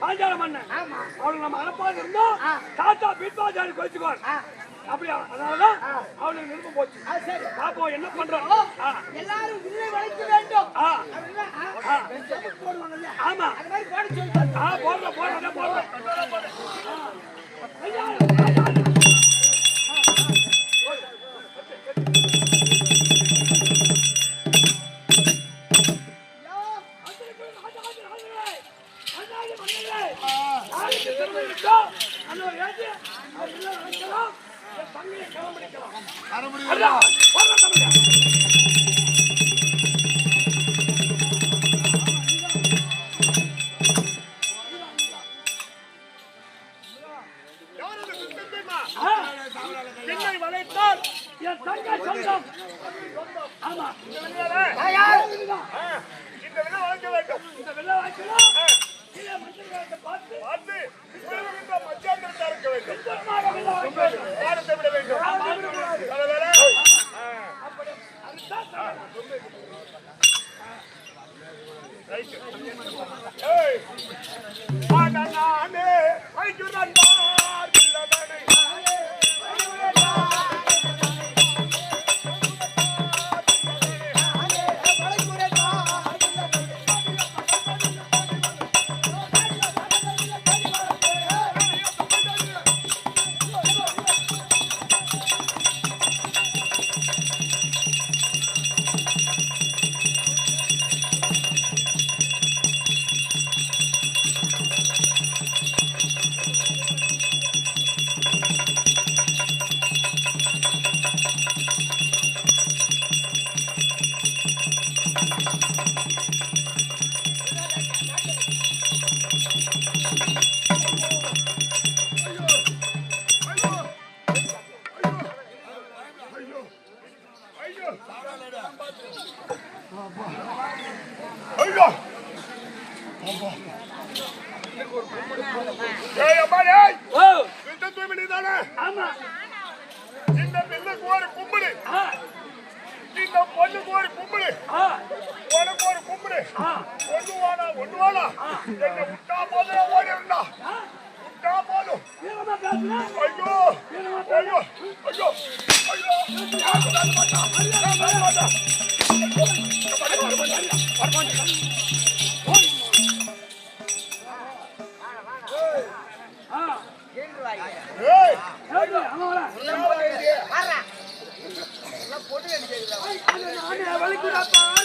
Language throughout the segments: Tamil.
ஆச்சாரம் பண்ண அவனுக்கு நம்ம அனுப்பாது இருந்தோம். தாத்தா பீட்பாச்சாரி வச்சுக்கோர் அப்படியா? அதனாலதான் அவனுக்கு விருப்பம் போச்சு. பாப்போம் என்ன பண்றோம் எல்லாரும் வில்லை வளைக்க வேண்டும். ஆமா. போடுறோம் போடுறோம் போடுறோம் Lord ஏய் அம்மா டேய் ஓ. இந்த தூய்மை நீ தானே? ஆமா. இந்த பின்னுக்கு ஒரு கும்பிடு. இந்த பொண்ணுக்கு ஒரு கும்பிடு. உனக்கு ஒரு கும்பிடு. ஒண்ணு வாடா ஒண்ணு வாடா என்ன விட்டா போதும் ஓடி இருந்தா விட்டா போதும். ஐயோ ஐயோ ஐயோ ஐயோ. আমি আবালি কুড়া পাই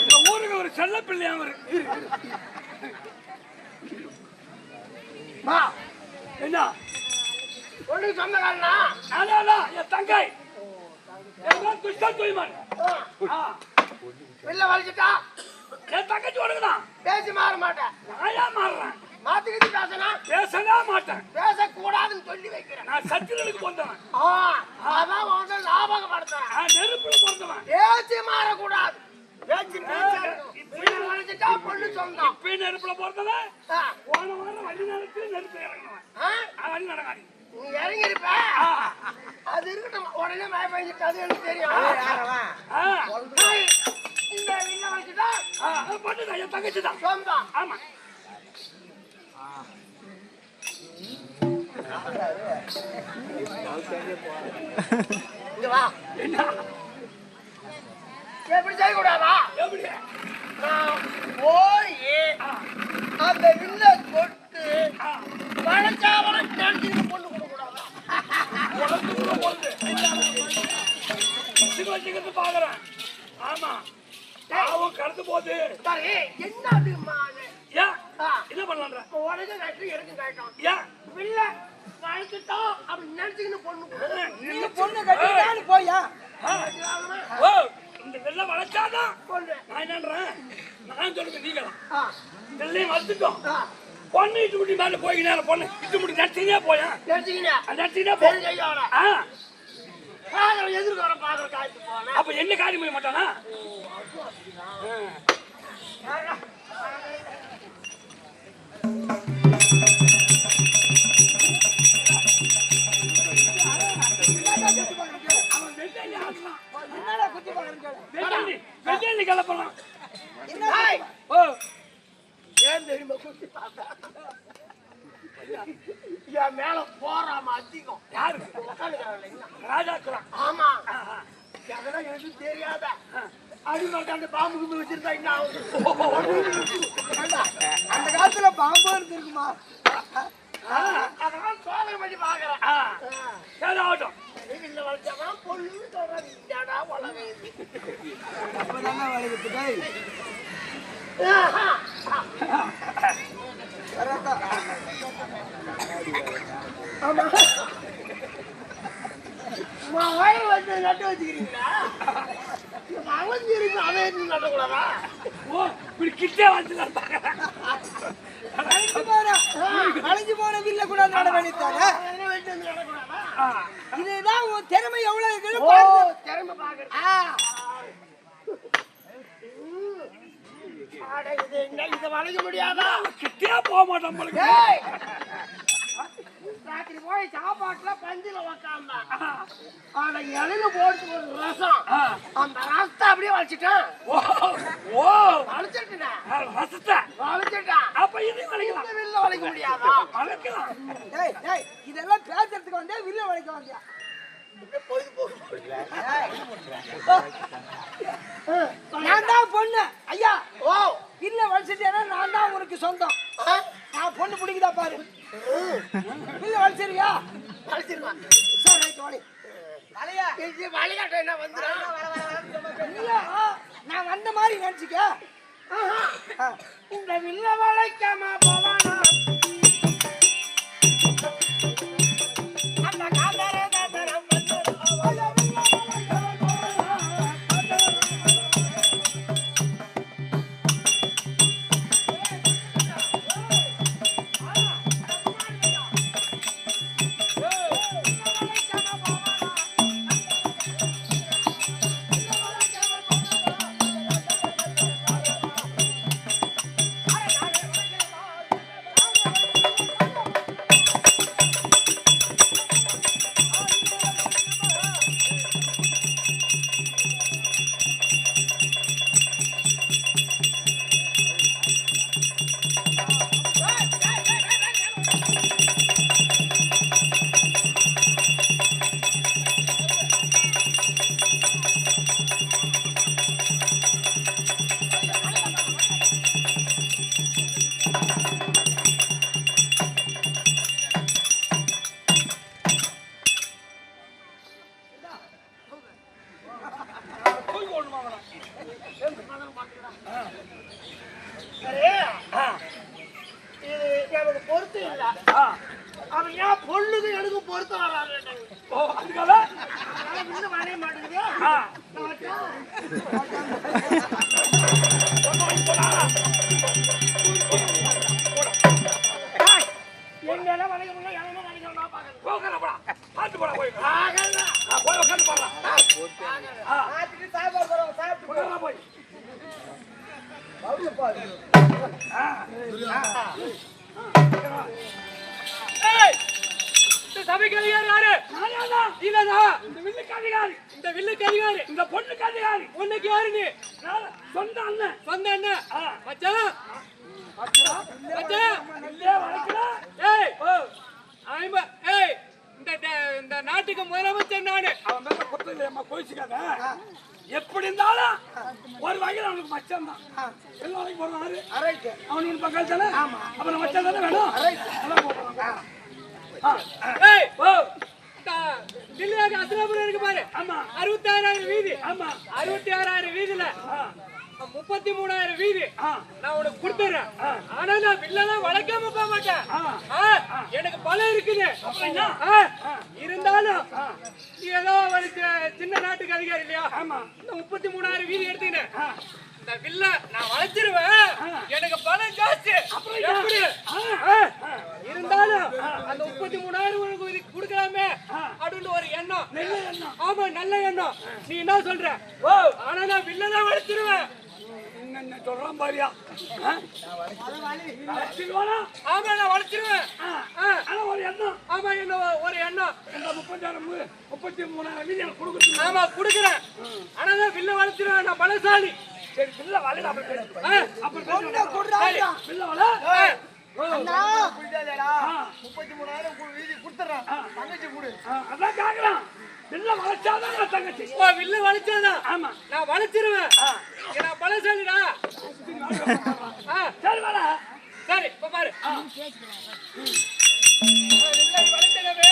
இந்த ஊருக்கு ஒரு செல்ல பிள்ளையா ஒரு என்ன ஒண்ணு சொந்தக்காரனா என் தங்கை துஷ்டா தூய்மன் வெளில வரைச்சிட்டா என் தங்கச்சி ஒண்ணுதான் பேசி மாற மாட்டேன் நான் ஏன் மாறுறேன் மாத்திக்கிட்டு பேசணும். பேசவே மாட்டேன். பேசக்கூடாதுன்னு சொல்லி வைக்கிறேன். நான் சத்திரனுக்கு பிறந்தவன் ஆ, அதான் வந்து ஞாபகப்படுத்துறேன். நான் நெருப்புல பிறந்தவன் பேச்சு மாறக்கூடாது. பேச்சு வலிச்சுட்டா பொண்ணு சொந்தம். இப்பயும் நெருப்புல பிறந்தவன் போன வாரம் வழி நடத்தி நெருப்பு இறங்கினவன். வழி நடக்காது. நீ இறங்கிருப்ப? அது இருக்கட்டும். உடனே மழை பெஞ்சிட்டு அது எனக்கு தெரியும். இந்த பண்ணுதான் என் தங்கச்சி தான் சொந்தம். ஆமா. இங்க வா என்ன எப்படி செய்யக்கூடாதா எப்படி போய் ஆ, அந்த வில்ல ஆ, வளச்சாவள நினைச்சு பொண்ணு கொடுக்கூடாதா உனக்குள்ள பொறுத்து. சிவலிங்கத்தை பார்க்கறேன். ஆமா பாவம் கடந்து ஏன்? ஆ, என்ன பண்ணலான்ற? உடனே கட்டு எனக்கு கேட்டோம். ஏன்? வில்ல. வளச்சுட்டோம் அப்படி நினைச்சுக்கின்னு பொண்ணு கொடு. நீ பொண்ணு கட்டிட்டான்னு போயா? ஓ இந்த வெள்ளம் வளைச்சாதான் பொண்ணு நான் என்னன்றேன்? நான் சொல்றது நீங்களாம் வெள்ளையும் வளர்த்துட்டோம் பொண்ணு இட்டு முடி மேல போய் நேரம் பொண்ணு. இட்டு முடி நடிச்சுனே போயேன் நினைச்சுக்கிங்க அந்த நடிச்சுனே போ. பெரிய கையோட ஆ. பாதம் எதிர்க்கு வர பாதம் காய்ச்சி போனேன். அப்ப என்ன காரியம் செய்ய மாட்டானா? அவன் கிளப்பலாம் ஏன் தெரியுமா குத்தி பார்த்தா? என் மேல போறாம அதிகம் யாரு? ஆமா. அதெல்லாம் எனக்கு தெரியாத அடிமட்ட அந்த பாம்பு கும்பி வச்சிருந்தா என்ன அந்த காலத்துல பாம்பு இருந்திருக்குமா? அதெல்லாம் சோதனை பண்ணி பாக்குறேன். ஆகட்டும் இல்ல வளர்ச்சாதான் பொண்ணு சொல்றாங்க இந்தாடா வளர்ந்து அப்பதானே வளைவுக்கு டேய் வந்து நட்டு வச்சுக்கிறீங்களா? அதை எடுத்து நட்டக்கூடாதா? ஓ இப்படி கிட்டே வந்து அழிஞ்சு போற. அழிஞ்சு போன வில்ல கூட நட வேண்டியதானே இதுதான் உன் திறமை எவ்வளவு இருக்குன்னு. திறமை பாக்குறேன். இது என்ன இதை வளைக்க முடியாதா? கிட்டே போக மாட்டோம் நம்மளுக்கு! ராத்திரி போய் சாப்பாட்டுல பஞ்சில உக்காந்தா. ஆனா இலையில போட்டு ஒரு ரசம். அந்த ரசத்தை அப்படியே வச்சுட்டேன் ஓ ஓ. வளைச்சிட்டேன் ரசத்தை. வளைச்சிட்டேன் அப்ப இதையும் வளைக்கலாம் இந்த வில்ல வளைக்க முடியாதா? வளைக்கலாம் டேய் டேய் இதெல்லாம் பேசுறதுக்கு வந்தே வில்ல வளைக்க வந்தியா? நான் தான் பொண்ணு. ஐயா ஓ. வில்ல வளைச்சிட்டேன்னா நான் தான் உனக்கு சொந்தம்? நான் பொண்ணு பிடிக்குதா பாரு. வில்ல வளைச்சிருக்கியா வளைச்சிருவான் சரி ரைட் வாடி. இல்ல நான் வந்த மாதிரி நினைச்சுக்க. இந்த வில்ல வளைக்காம போவானா? மாறவே மாட்டேங்குது எங்கெல்லாம் வளைக்க முடியல எல்லாமே வளைக்கணும்னா பாக்கணும் போகணும் போடா. பாட்டு போடா போய். ஆகல போய் உட்காந்து போடா ஆத்துக்கு சாப்பாடு போறோம் சாப்பிட்டு போடா போய். பாரு பாரு ஆ. சபைக்கு அதிகாரி யாரு. நீதானா இந்த வில்லுக்கு அதிகாரி. இந்த வில்லுக்கு அதிகாரி இந்த பொண்ணுக்கு அதிகாரி. உன்னைக்கு யாரு நீ நான் சொந்த அண்ணன். சொந்த ஆ. மச்சான் மச்சான். ஏய் ஐம்ப ஏய் இந்த நாட்டுக்கு முதலமைச்சர் நானு அவன் மேல குற்றம் இல்லையம்மா, கோவிச்சுக்காத. எப்படி இருந்தாலும் ஒரு வகையில் அவனுக்கு மச்சான் தான் எல்லா வேலைக்கும் போறாரு. அவனுக்கு பக்கம் தானே அப்புறம் மச்சான் தானே வேணும். ஏய் ஓ தில்லியாக அசலாபுரம் இருக்கு பாரு. ஆமா. அறுபத்தி ஆறாயிரம் வீதி. ஆமா. அறுபத்தி ஆறாயிரம் வீதியில. முப்பத்தி மூணாயிரம் வீதி. நான் உனக்கு கொடுத்துறேன். ஆனா நான் வில்லெல்லாம் வளர்க்காம போக மாட்டேன். எனக்கு பலம் இருக்குது. இருந்தாலும் ஏதோ ஒரு சின்ன நாட்டுக்கு அதிகாரி இல்லையா? ஆமா. இந்த முப்பத்தி மூணாயிரம் வீதி எடுத்துக்கினேன். ஆ, இந்த வில்ல நான் வளைச்சிருவேன். எனக்கு பலம் ஜாஸ்தி. எப்படி? ஆ, இருந்தாலும் அந்த முப்பத்தி மூணாயிரம் உனக்கு கொடுக்கலாமே. அப்படின்னு ஒரு எண்ணம். ஆமா நல்ல எண்ணம். நீ என்ன சொல்ற? ஓ ஆனா நான் வில்ல தான் வளைச்சிருவேன். சொல்றான் பாரியா? ஆமா நான் வளைச்சிருவேன். ஒரு எண்ணம். ஆமா என்ன ஒரு எண்ணம். இந்த முப்பத்தாயிரம் முப்பத்தி மூணாயிரம் எனக்கு கொடுக்கணும் ஆமா குடுக்குறேன். ஆனா வில்ல வளைச்சிருவேன். நான் பலசாலி. சரி பிள்ளை வலையில அப்புறம் பேசு. ஆ, அப்புறம் பொண்ணை பேசு. கொடுறா, ஐயா. பிள்ளை? ஆ. முப்பத்தி மூணாயிரம். தங்கச்சி கொடு. அதான் கேக்குறான். பிள்ளை வளைச்சாதான் தங்கச்சி. ஓ வில்ல வளைச்சாதான். ஆமா. நான் வளைச்சிருவேன். நான் பலசாலிடா ஆ. சரி வர சரி இப்ப பாரு. வில்லை வளைத்திடவே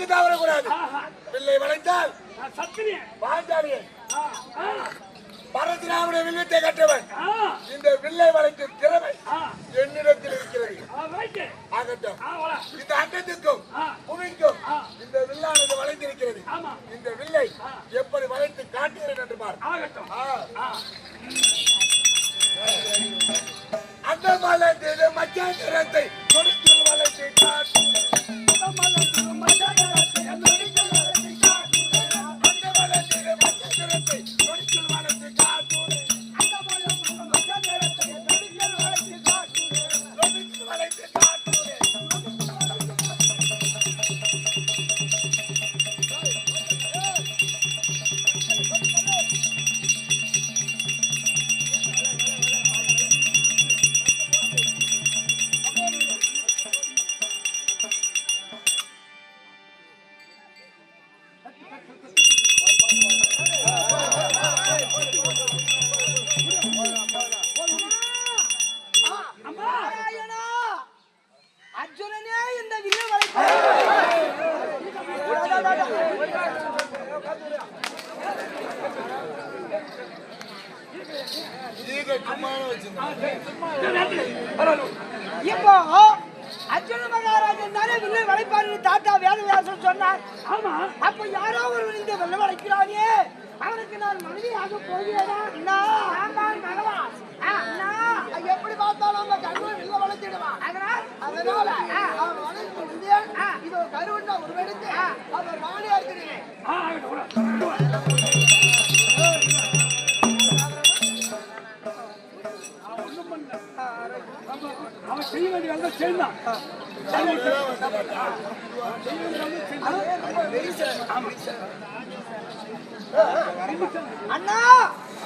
வாக்கு தவறக்கூடாது பாஞ்சாலியை ஆ, ஆ, பரசுராமுடைய வில்வித்தை கற்றவன் ஆ, இந்த வில்லை வளைக்கும் திறமை என்னிடத்தில் இருக்கிறது. ஆகட்டும். இந்த அண்டத்திற்கும் ஆ. புவிக்கும். இந்த வில்லானது வளைந்திருக்கிறது. இந்த வில்லை எப்படி வளைத்து காட்டுகிறேன் என்று பார். அந்த மலத்திலே மச்சாந்திரத்தை கொடுக்கில் வளைத்து காட்டு. ஆமா. அப்ப யாரோ ஒரு இந்த வெள்ள வளைக்கிறானே அவனுக்கு நான் மனைவியாக போகிறேனா? நான் எப்படி பார்த்தாலும் நம்ம கருவன் வளைச்சிடுவான் அதனால் அவன் வளைத்து விழுந்தேன் இது ஒரு கருவன் ஒரு வெடுத்து அவர் நானே இருக்கிறேன் அவன் செய்ய வேண்டிய வேலை செய்தான் அண்ணா!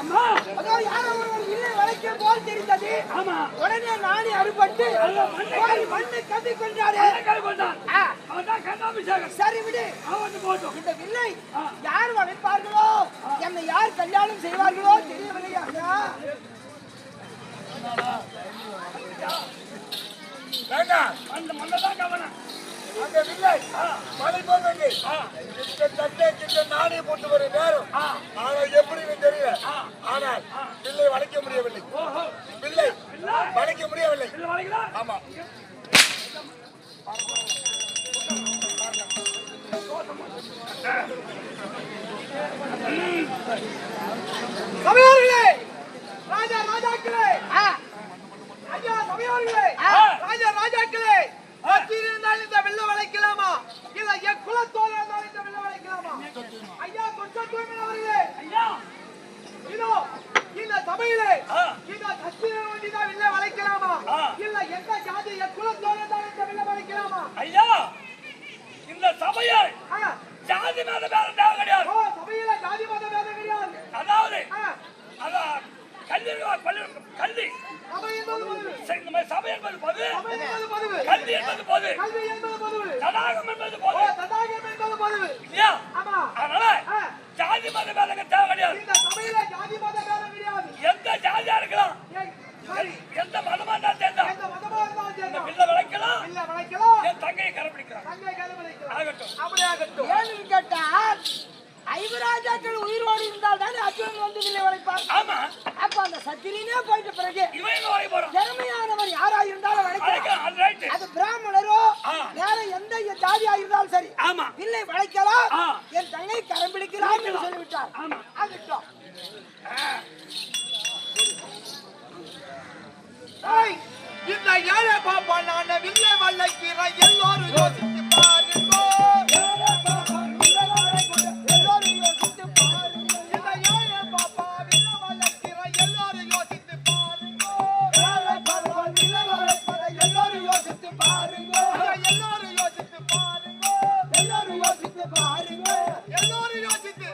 அம்மா! அதோ யாரோ ஒருவர் வில்லை வளைக்க போல் தெரிந்தது. ஆமா. உடனே நானே அறுபட்டு மண்ணை கட்டி கொண்டாரு சரி விடு. இந்த வில்லை யார் வளைப்பார்களோ? என்னை யார் கல்யாணம் செய்வார்களோ தெரியவில்லை அந்த மண்ணதான் கவனம். அங்க இல்லை மலை போங்க இந்த தட்டை கிட்ட நானே போட்டு வர நேரம். ஆனால் எப்படின்னு தெரியல. ஆனால் பிள்ளை வளைக்க முடியவில்லை. ஓஹோ. பிள்ளை வளைக்க முடியவில்லை. ஆமா. சபையோர்களே ராஜா ராஜாக்களே. ஐயா சபையோர்களே ராஜா ராஜாக்களே இருந்தால் இந்த வெள்ள வளைக்கலாமா? இல்ல என் குலத்தோடு இருந்தால் இந்த வெள்ள வளைக்கலாமா ஐயா கொஞ்சம் தூய்மை அவர்களே ஐயா இதோ இந்த சபையிலே ஆ. இந்த சத்திர வண்டிதான் வெள்ள வளைக்கலாமா ஆ. இல்ல எந்த ஜாதி என் குலத்தோடு இருந்தால் இந்த வெள்ள வளைக்கலாமா ஐயா இந்த சபையை ஆ. ஜாதி மேல வேற தேவை கிடையாது ஓ சபையில ஜாதி மத வேதம் கிடையாது அதாவது ஆ. அதான் கல்வி பள்ளி கல்வி சபை என்பது பொதுவு சரி, இந்த மாதிரி சபை என்பது பொது சபை என்பது பொதுவு கல்வி என்பது பொது கல்வி என்பது பொதுவு தடாகம் என்பது ஓ பொது தடாகம் என்பது பொதுவு இல்லையா ஆமா அதனால ஆ. ஜாதி மத வேலைக்கு தேவை கிடையாது இந்த சபையில ஜாதி மத வேதம் கிடையாது எந்த ஜாதியா இருக்கலாம் ஏய், சரி எந்த மதமா இருந்தாலும் சேர்ந்தா எந்த மதமா இருந்தாலும் இந்த சேர்ந்தோம் பிள்ளை விளக்கலாம் இல்ல வளைக்கலாம் என் தங்கையை கடைபிடிக்கிறான் தங்கை கருமலைக்கலாம் ஆகட்டும் அப்படியே ஆகட்டும் ஏன்னு கேட்டால் ஐவராஜாக்கள் உயிரோடு இருந்தால் தானே அர்ஜுனன் வந்து வில்லை வளைப்பார் ஆமா. அப்ப அந்த சத்திரினே போயிட்ட பிறகு திறமையானவர் யாரா இருந்தாலும் வளைக்கலாம் அது பிராமணரோ. வேற எந்த ஜாதியா இருந்தாலும் சரி. ஆமா. வில்லை வளைக்கலாம். என் தங்கை கரம் பிடிக்கலாம் என்று சொல்லிவிட்டார். ஆகட்டும். இந்த ஏழை பாப்பா நான் வில்லை வளைக்கிறேன் எல்லாரும் யோசித்து எல்லாரும் யோசித்து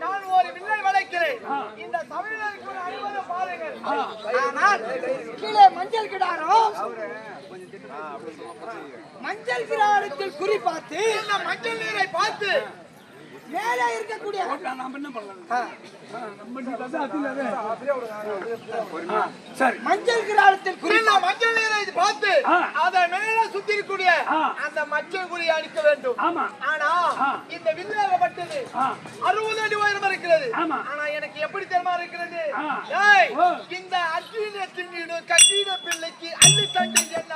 நான் ஒரு வில்லை வளைக்கிறேன் இந்த சமையலுக்கு ஒரு அனுமதி பாருங்கள் ஆனால் கீழே மஞ்சள் கிடாரம் மஞ்சள் கிடாரத்தில் குறி பார்த்து இந்த மஞ்சள் மேலே இருக்கக்கூடிய நாம என்ன பண்ணலாம் நம்ம சரி மஞ்சள் கிராமத்தில் குறித்த மஞ்சள் நீரை பார்த்து. அதை மேல சுத்தி இருக்கக்கூடிய. அந்த மஞ்சள் குழி அடிக்க வேண்டும் ஆமா ஆனா. இந்த வில்லாகப்பட்டது. அறுபது அடி உயரம் இருக்கிறது ஆமா. ஆனா எனக்கு எப்படி தெரியுமா இருக்கிறது. இந்த அர்ஜுன திண்ணிடு கட்டிட பிள்ளைக்கு அள்ளி தண்டு என்ன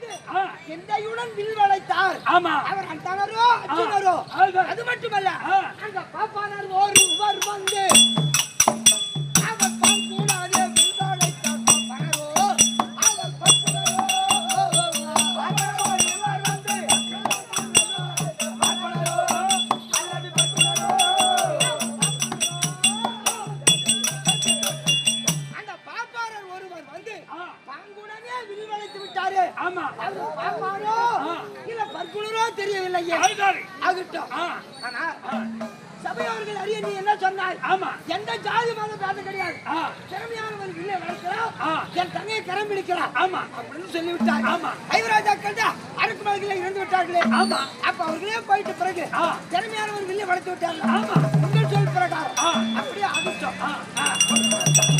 வந்து சிந்தையுடன் வில் வளைத்தார் ஆமா. அவர் அந்தனரோ அர்ஜுனரோ அது மட்டுமல்ல அங்க பாப்பானார் ஒரு வந்து ஐவராஜாக்கள் அரக்குமலைகளை இழந்து விட்டார்களே. ஆமா. அப்ப அவர்களே போயிட்டு பிறகு திறமையானவர் வெளியே வளர்த்து விட்டார்கள். ஆமா. உங்கள் பிரகாரம். அப்படியே அதிர்ஷ்டம்.